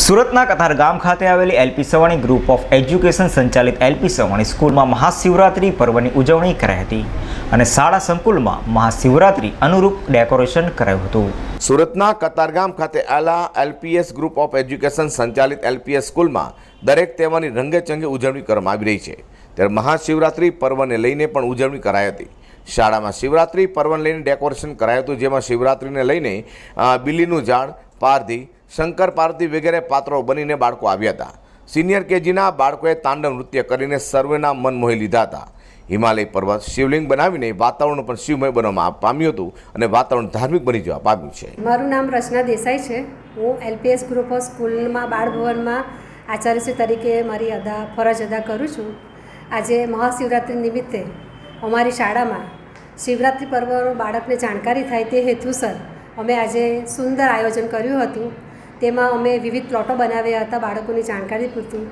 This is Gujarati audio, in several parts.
સુરતના કતારગામ ખાતે આવેલી L P Savani group of education સંચાલિત એલપી સવાણી સ્કૂલમાં મહાશિવરાત્રિ પર્વની ઉજવણી કરાઈ હતી અને શાળા સંકુલમાં મહાશિવરાત્રિ અનુરૂપ ડેકોરેશન કરાયું હતું. સુરતના કતારગામ ખાતે આવેલા એલપીએસ ગ્રુપ ઓફ એજ્યુકેશન સંચાલિત એલપીએસ સ્કૂલમાં દરેક તહેવારની રંગેચંગે ઉજવણી કરવામાં આવી રહી છે. ત્યારે મહાશિવરાત્રિ પર્વને લઈને પણ ઉજવણી કરાઈ હતી. શાળામાં શિવરાત્રિ પર્વને લઈને ડેકોરેશન કરાયું હતું, જેમાં શિવરાત્રિને લઈને બિલીનું ઝાડ, પારધી શંકર પાર્વતી વગેરે પાત્રો બનીને બાળકો આવ્યા હતા. સિનિયર કેજીના બાળકોએ તાંડવ નૃત્ય કરીને સર્વેના મન મોહી લીધા હતા. હિમાલય પર્વત શિવલિંગ બનાવીને વાતાવરણ પણ શિવમય બનવામાં પામ્યું હતું અને વાતાવરણ ધાર્મિક બની જવા પામ્યું છે. મારું નામ રચના દેસાઈ છે. હું એલપીએસ ગ્રુપ ઓફ સ્કૂલમાં બાળભવનમાં આચાર્યશ્રી તરીકે મારી અદા, ફરજ અદા કરું છું. આજે મહાશિવરાત્રિ નિમિત્તે અમારી શાળામાં શિવરાત્રિ પર્વનો બાળકને જાણકારી થાય તે હેતુસર અમે આજે સુંદર આયોજન કર્યું હતું. તેમાં અમે વિવિધ પ્લોટો બનાવ્યા હતા બાળકોની જાણકારી પૂરતું.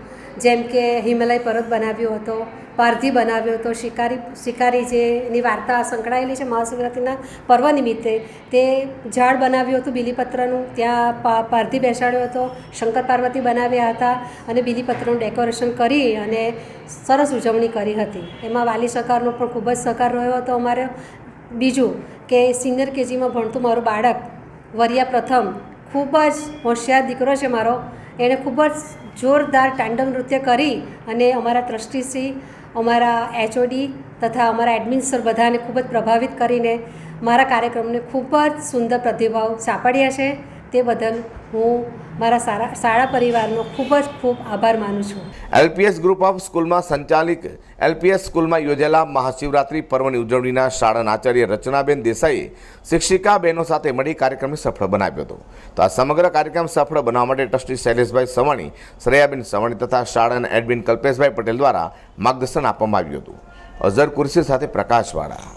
જેમ કે હિમાલય પર્વત બનાવ્યો હતો, પારધી બનાવ્યો હતો, શિકારી શિકારી જે એની વાર્તા સંકળાયેલી છે મહાશિવરાત્રિના પર્વ નિમિત્તે, તે ઝાડ બનાવ્યું હતું બીલીપત્રનું, ત્યાં પા, પારધી બેસાડ્યો હતો, શંકર પાર્વતી બનાવ્યા હતા અને બીલીપત્રનું ડેકોરેશન કરી અને સરસ ઉજવણી કરી હતી. એમાં વાલી સહકારનો પણ ખૂબ જ સહકાર રહ્યો હતો અમારે. બીજું કે સિનિયર કેજીમાં ભણતું મારું બાળક વરિયા પ્રથમ ખૂબ જ હોશિયાર દીકરો છે મારો. એણે ખૂબ જ જોરદાર તાંડવ નૃત્ય કરી અને અમારા ટ્રસ્ટીશ્રી અમારા એચઓડી તથા અમારા એડમિન સર બધાને ખૂબ જ પ્રભાવિત કરીને મારા કાર્યક્રમને ખૂબ જ સુંદર પ્રતિભાવ સાંપડ્યા છે. તે બદલ હું મારા સારા શાળા પરિવારનો ખૂબ જ ખૂબ આભાર માનું છું. એલપીએસ ગ્રુપ ઓફ સ્કૂલમાં સંચાલિત એલપીએસ સ્કૂલમાં યોજેલા મહાશિવરાત્રિ પર્વની ઉજવણીના શાળાના આચાર્ય રચનાબેન દેસાઈએ શિક્ષિકા બહેનો સાથે મળી કાર્યક્રમને સફળ બનાવ્યો હતો. તો આ સમગ્ર કાર્યક્રમ સફળ બનાવવા માટે ટ્રસ્ટી શૈલેષભાઈ સવાણી, શ્રેયાબેન સવાણી તથા શાળાના એડમિન કલ્પેશભાઈ પટેલ દ્વારા માર્ગદર્શન આપવામાં આવ્યું હતું. અઝર કુરશી સાથે પ્રકાશવાળા.